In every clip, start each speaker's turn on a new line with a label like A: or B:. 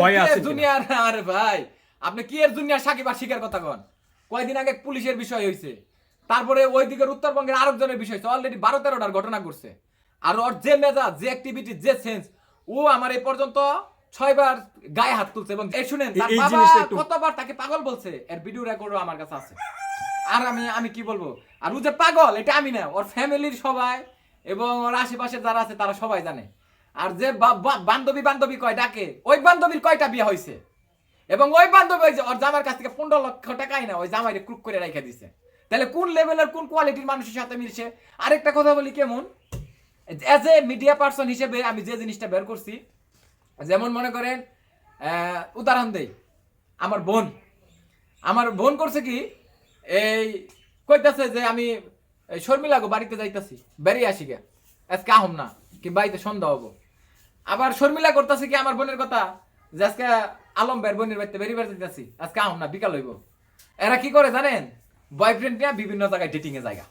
A: ভয় আছে কিনা?
B: আরে ভাই আপনি কি এর দুনিয়ার সাকিব আর শিকার কথা কন? কয়দিন আগে পুলিশের বিষয় হয়েছে তারপরে ওই দিকের উত্তরবঙ্গের আরেকজনের বিষয় হয়েছে অলরেডি বারো তেরোটার ঘটনা ঘটছে। আর ওর যে মেজাজ যে অ্যাক্টিভিটি যে সেন্স ও আমার এই পর্যন্ত ছয়বার গায়ে হাত তুলছে। এবং শুনেন তার বাবা কতবার তাকে পাগল বলছে এর ভিডিও রেকর্ডও আমার কাছে আছে। আর আমি আমি কি বলব? আর ও যে পাগল এটা আমি না ওর ফ্যামিলির সবাই এবং ওর আশেপাশে যারা আছে তারা সবাই জানে। আর যে বান্ধবী বান্ধবী কয় ডাকে, ওই বান্ধবীর কয়টা বিয়ে হয়েছে এবং ওই বান্ধবী যে ওর জামার কাছ থেকে পনেরো লক্ষ টাকাই না ওই জামাইরে ক্রুক করে রেখে দিছে। তাহলে কোন লেভেলের কোন কোয়ালিটির মানুষের সাথে মিলছে? আরেকটা কথা বলি কেমন? অ্যাজ এ মিডিয়া পার্সন হিসেবে আমি যে জিনিসটা বের করছি, যেমন মনে করেন উদাহরণ দেই, আমার বোন। আমার বোন করছে কি, এই কইতাছে যে আমি এই শর্মিলা গো বাড়িতে যাইতাছি, বেরিয়ে আসি গে আজকে আহম না, কি বাড়িতে সন্ধ্যা হব। আবার শর্মিলা করতেছে কি আমার বোনের কথা? যে আজকে আলম বের বোনের বাড়িতে বেরিয়ে যাচ্ছি আজকে আহম না বিকাল হইব। এরা কি করে জানেন? বয়ফ্রেন্ড নিয়ে বিভিন্ন জায়গায় ডেটিং এ জায়গা।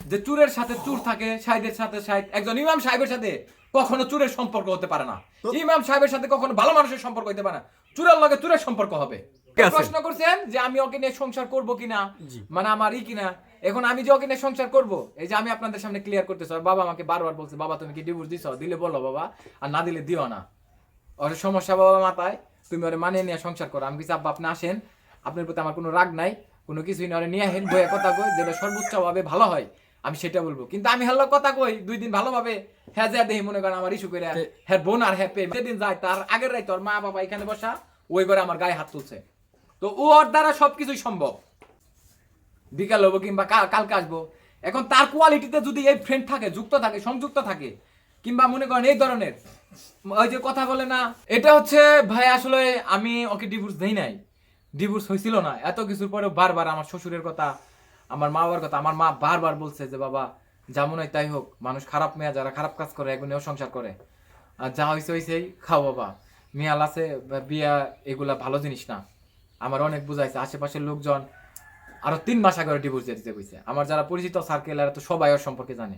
B: যে চুরের সাথে চুর থাকে সাইদের সাথে সাইদ একজন ইমাম সাহেবের সাথে কখনো চুরের সম্পর্ক হতে পারে না। ইমাম সাহেবের সাথে কখনো ভালো মানুষের সম্পর্ক হতে পারে না। চুরের লগে চুরের সম্পর্ক হবে। প্রশ্ন করছেন যে আমি ওকে নিয়ে সংসার করব কিনা? মানে আমার ই কিনা? এখন আমি যে ওকে সংসার করব এই যে আমি আপনাদের সামনে ক্লিয়ার করতেছি আর বাবা আমাকে বারবার বলছে বাবা তুমি কি ডিভোর্স দিছো? দিলে বলো বাবা আর না দিলে দিও না। ওর সমস্যা বাবা মাথায় তুমি ওরে মানিয়ে নিয়ে সংসার করো। আমি কিছু আব্বা আপনি আসেন আপনার প্রতি আমার কোনো রাগ নাই কোনো কিছুই না। ওরে নিয়ে হেন বইয়ে কথা কই যেটা সর্বোচ্চ ভাবে ভালো হয় আমি সেটা বলব। কিন্তু আমি হ্যালো কথা কই দুই দিন ভালোভাবে হ্যাঁ যা দেখি মনে করেন আমার ইস্যু করে হ্যাঁ বোন আর হ্যাঁ পে যেদিন যায় তার আগের রাই তোর মা বাবা এখানে বসা ওই করে আমার গায়ে হাত তুলছে। তো ও ওর দ্বারা সবকিছুই সম্ভব। বিকাল হব কিংবা কালকে আসব। এখন তার কোয়ালিটিতে যদি এই ফ্রেন্ড থাকে, যুক্ত থাকে, সংযুক্ত থাকে, কিংবা মনে করেন এই ধরনের, ওই যে কথা বলে না, এটা হচ্ছে ভাই আসলে আমি ওকে ডিভোর্স দেই নাই। ডিভোর্স হয়েছিল না, এত কিছুর পরে বারবার আমার শ্বশুরের কথা, আমার মা বাবার কথা, আমার মা বারবার বলছে যে, বাবা, যেমন হয় তাই হোক, মানুষ খারাপ মেয়া, যারা খারাপ কাজ করে এগুলো সংসার করে। আর যা হয়েছে হয়েছেই খাও বাবা। মেয়াল আছে বিয়া, এগুলা ভালো জিনিস না। আমার অনেক বুঝাইছে, আশেপাশের লোকজন আরও তিন মাস আগে ডিভোর্স দিয়ে দিতে কইছে। আমার যারা পরিচিত সার্কেল এরা তো সবাই ওর সম্পর্কে জানে।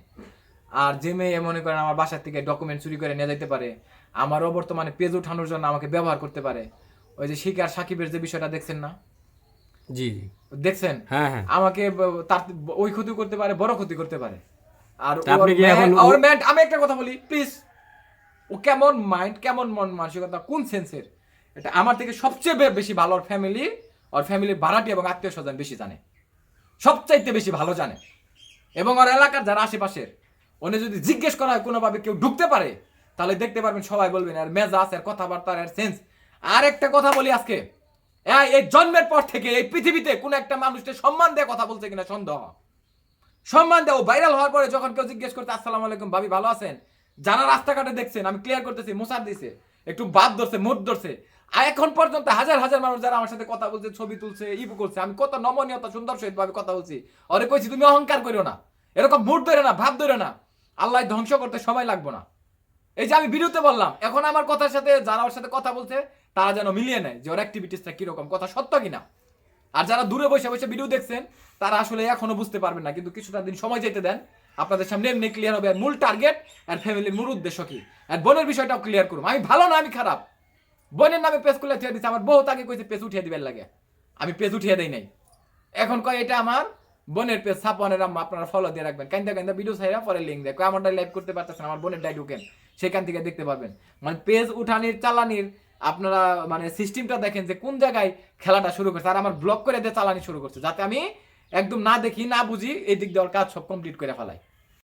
B: আর যে মেয়ে মনে করেন আমার বাসার থেকে ডকুমেন্ট চুরি করে নিয়ে যেতে পারে আমারও বর্তমানে পেজ উঠানোর জন্য আমাকে ব্যবহার করতে পারে। ওই যে শিকার সাকিবের যে বিষয়টা দেখছেন না?
A: জি
B: দেখছেন?
A: হ্যাঁ হ্যাঁ।
B: আমাকে তার ওই ক্ষতি করতে পারে বড় ক্ষতি করতে পারে। আর ওর ওর আমি একটা কথা বলি প্লিজ ও কেমন মাইন্ড কেমন মন মানসিকতা কোন সেন্সের এটা আমার থেকে সবচেয়ে বেশি ভালো ফ্যামিলি ওর ফ্যামিলির ভাড়াটি এবং আত্মীয় স্বজন বেশি জানে। সবচাইতে বেশি ভালো জানে। এবং ওর এলাকার যারা আশেপাশের, উনি যদি জিজ্ঞেস করা হয় কোনোভাবে কেউ ঢুকতে পারে, তাহলে দেখতে পারবেন সবাই বলবেন আর মেজাজ আর কথাবার্তা আর সেন্স আর একটা কথা বলি আজকে। এই জন্মের পর থেকে এই পৃথিবীতে কোন একটা মানুষকে সম্মান দিয়ে কথা বলছে কিনা সন্দেহ। সম্মান দেও ভাইরাল হওয়ার পরে যখন কেউ জিজ্ঞেস করতে আসসালামু আলাইকুম, ভাবি ভালো আছেন? যারা রাস্তাঘাটে দেখছেন, আমি ক্লিয়ার করতেছি মোসার দিছে, একটু বাদ ধরছে, মুড ধরছে। এখন পর্যন্ত হাজার হাজার মানুষ যারা আমার সাথে কথা বলছে, ছবি তুলছে ইবু করছে, আমি কত নমনীয়তা, সুন্দর সহিত ভাবে কথা বলছি। অরে কইছি, তুমি অহংকার করিও না। এরকম মুড ধরে না, ভাব ধরে না। আল্লাহ ধ্বংস করতে সময় লাগবে না। এই যে আমি ভিডিওতে বললাম, এখন আমার কথার সাথে যারা ওর সাথে কথা বলছে, তারা যেন মিলিয়ে নেয় যে ওর অ্যাক্টিভিটিসটা কীরকম, কথা সত্য কিনা। আর যারা দূরে বসে বসে ভিডিও দেখছেন, তারা আসলে এখনও বুঝতে পারবেন না, কিন্তু কিছুটা দিন সময় যেতে দেন। আপনাদের সামনে এমনি ক্লিয়ার হবে মূল টার্গেট আর ফ্যামিলির মূল উদ্দেশ্য কি? আর বোনের বিষয়টাও ক্লিয়ার করুন। আমি ভালো না, আমি খারাপ। বোনের নামে পেজ খুলে উঠিয়ে দিচ্ছে আমার বহু তাকে কইছে পেজ উঠিয়ে দিবেন লাগে। আমি পেজ উঠিয়ে দেই নাই। এখন কয়, এটা আমার বোনের পেজ সাপনের আম্মা, আপনারা ফলো দিয়ে রাখবেন। কাইন্দা কাইন্দা ভিডিও ছাইরা পরে লিঙ্ক দেয়। আমারটা লাইভ করতে পারতেছেন, আমার বোনের ডাই ঢুকেন, সেখান থেকে দেখতে পারবেন। মানে পেজ উঠানির, চালানির, আপনারা মানে সিস্টেমটা দেখেন যে কোন জায়গায় খেলাটা শুরু করছে। আর আমার ব্লক করে দিয়ে চালানি শুরু করছে, যাতে আমি একদম না দেখি, না বুঝি এই দিক দিয়ে ওর কাজ সব কমপ্লিট করে ফেলাই।